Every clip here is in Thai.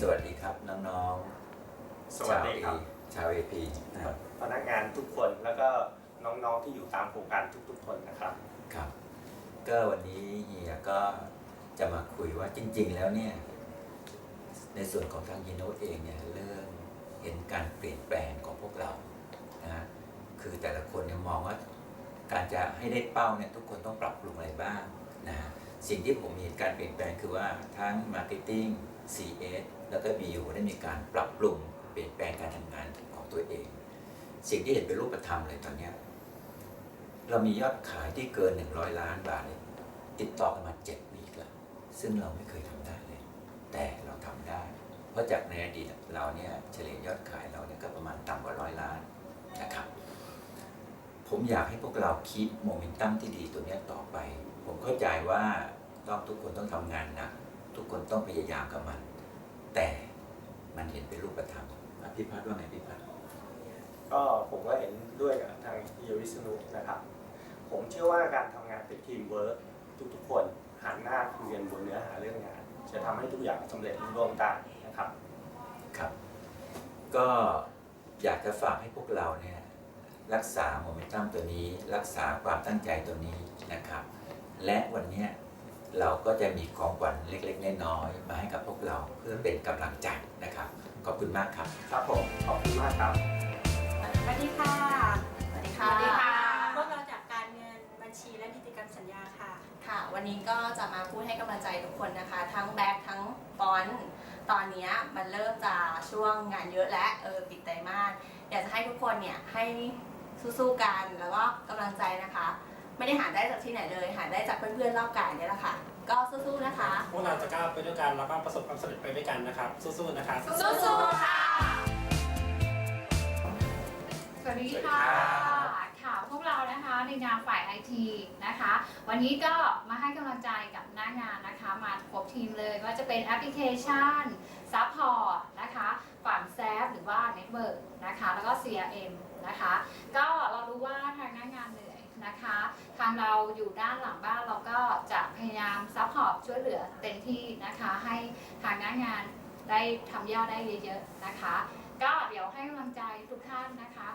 สวัสดีครับน้องๆ สวัสดีครับ ชาวเอพีนะครับพนักงานทุกคนแล้วก็น้องๆที่อยู่ตามโครงการทุกๆ คนนะครับ ครับ ก็วันนี้เฮียก็จะมาคุยว่าจริง ๆ แล้วเนี่ย ในส่วนของทางยีโนตเองเนี่ยเริ่มเห็นการเปลี่ยนแปลงของพวกเรานะฮะคือแต่ละคนเนี่ยมองว่าการจะให้ได้เป้าเนี่ยทุกคนต้องปรับปรุงอะไรบ้างนะฮะ สิ่งที่ผมเห็นการเปลี่ยนแปลงคือว่าทั้ง Marketing CS แล้วก็ BU ได้มีการปรับปรุงเปลี่ยนแปลงการทำงานของตัวเอง สิ่งที่เห็นเป็นรูปธรรมเลยตอนนี้เรามียอดขายที่เกิน 100 ล้านบาทเนี่ยติดต่อกันมา7วีคแล้วซึ่งเราไม่เคยทำได้เลย แต่เราทำได้ เพราะจากในอดีตเราเนี่ยเฉลี่ยยอดขายเราเนี่ยก็ประมาณต่ำกว่าร้อยล้าน ผมอยากให้พวกเราคิดโมเมนตัมที่ดีตัวเนี้ยต่อไป ผมเข้าใจว่าต้องทุกคนต้องทำงานหนักทุกคนต้องพยายามกับมัน แต่มันเห็นเป็นรูปธรรมอะพี่พัฒน์ว่าไงพี่พัฒน์ก็ผมก็เห็นด้วยกับทางเยวิสนุนะครับ ผมเชื่อว่าการทำงานเป็นทีมเวิร์กทุกๆคนหันหน้าคุยกันบนเนื้อหาเรื่องงาน จะทำให้ทุกอย่างสำเร็จรุ่งเร่วงได้นะครับ ครับ ก็อยากจะฝากให้พวกเราเนี่ย รักษาโมเมนตัมตัวนี้ รักษาความตั้งใจตัวนี้นะครับ และวันเนี้ยเราก็จะมีของขวัญเล็กๆน้อยๆมาให้กับพวกเราเพื่อเป็นกำลังใจนะครับ ขอบคุณมากครับ ครับผม ขอบคุณมากครับ สวัสดีค่ะ สวัสดีสค่ะวัสดีค่ะ พวกเราจากการเงินบัญชีและนิติกรรมสัญญาค่ะ ค่ะ วันนี้ก็จะมาพูดให้กำลังใจทุกคนนะคะ ทั้งแบ็คทั้งฟอนต์ตอนเนี้ยมันเริ่มจะช่วงงานเยอะและเออปิดไตรมาสอยากจะให้ทุกคนเนี่ยให้ สู้ๆกันแล้วก็กำลังใจนะคะ ไม่ได้หาได้จากที่ไหนเลย หาได้จากเพื่อนๆรอบกายเนี่ยแหละค่ะ ก็สู้ๆนะคะ พวกเราจะก้าวไปด้วยกันแล้วก็ประสบความสำเร็จไปด้วยกันนะครับ สู้ๆนะครับ สู้ๆค่ะ สวัสดีค่ะ ค่ะ พวกเรานะคะในนามฝ่ายไอทีนะคะ วันนี้ก็มาให้กำลังใจกับหน้างานนะคะ มาครบทีมเลยว่าจะเป็นแอปพลิเคชันซัพพอร์ตนะคะฝั่งแซฟหรือว่าเน็ตเวิร์กนะคะ แล้วก็ CRM นะคะ ก็เรารู้ว่าทางหน้างานเหนื่อยนะคะ ทางเราอยู่ด้านหลังบ้านเราก็จะพยายามซัพพอร์ตช่วยเหลือเต็มที่นะคะให้ทางหน้างานได้ทำยอดได้เยอะๆนะคะ ก็เดี๋ยวให้กำลังใจทุกท่านนะคะ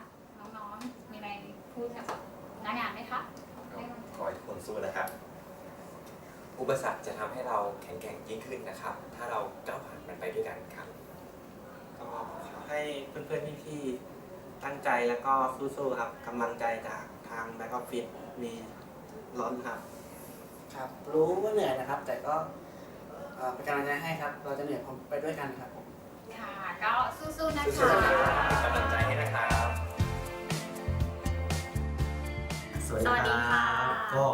น้องๆมีอะไรพูดกับหน้างานไหมคะให้กำลังใจขอให้ทุกคนสู้นะครับ อุปสรรคจะทำให้เราแข็งแกร่งยิ่งขึ้นนะครับ ถ้าเราก้าวผ่านมันไปด้วยกันครับ ก็ขอให้เพื่อนๆพี่ๆตั้งใจแล้วก็สู้ๆครับกำลังใจจากทางแบ็กออฟฟิศมี ล้นครับ ครับ รู้ว่าเหนื่อยนะครับ แต่ก็เอ่อเป็นกำลังใจให้ครับ เราจะเหนื่อยพร้อมไปด้วยกันครับผม ค่ะ ก็สู้ๆนะสู้คะ ๆนะครับเป็นกำลังใจให้นะครับ สวัสดีค่ะก็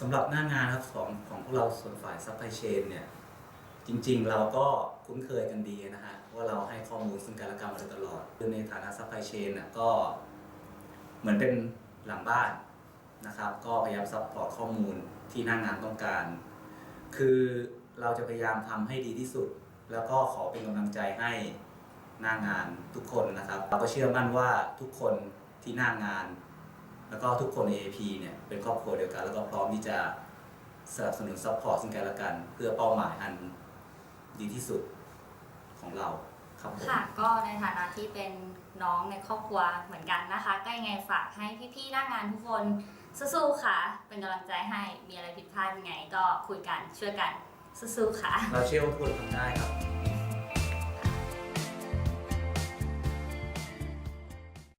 สำหรับหน้างานครับของของพวกเราส่วนฝ่ายซัพพลายเชนเนี่ย จริงๆเราก็คุ้นเคยกันดีนะฮะว่าเราให้ข้อมูลซึ่งกันและกันมาโดยตลอดคือในฐานะซัพพลายเชนน่ะก็เหมือนเป็นหลังบ้าน นะครับ ก็พยายามซัพพอร์ตข้อมูลที่หน้างานต้องการ คือเราจะพยายามทำให้ดีที่สุด แล้วก็ขอเป็นกำลังใจให้หน้างานทุกคนนะครับ เราก็เชื่อมั่นว่าทุกคนที่หน้างาน แล้วก็ทุกคนใน AP เนี่ยเป็นครอบครัวเดียวกัน แล้วก็พร้อมที่จะสนับสนุนซัพพอร์ตซึ่งกันและกัน เพื่อเป้าหมายอันดีที่สุดของเราครับผมค่ะก็ในฐานะที่เป็นน้องในครอบครัวเหมือนกันนะคะ ก็ยังไงฝากให้พี่ๆหน้างานทุกคน สู้ๆค่ะ เป็นกำลังใจให้ มีอะไรผิดพลาดยังไง ก็คุยกันช่วยกัน สู้ๆค่ะ เราเชื่อว่าทุกคนทำได้ครับ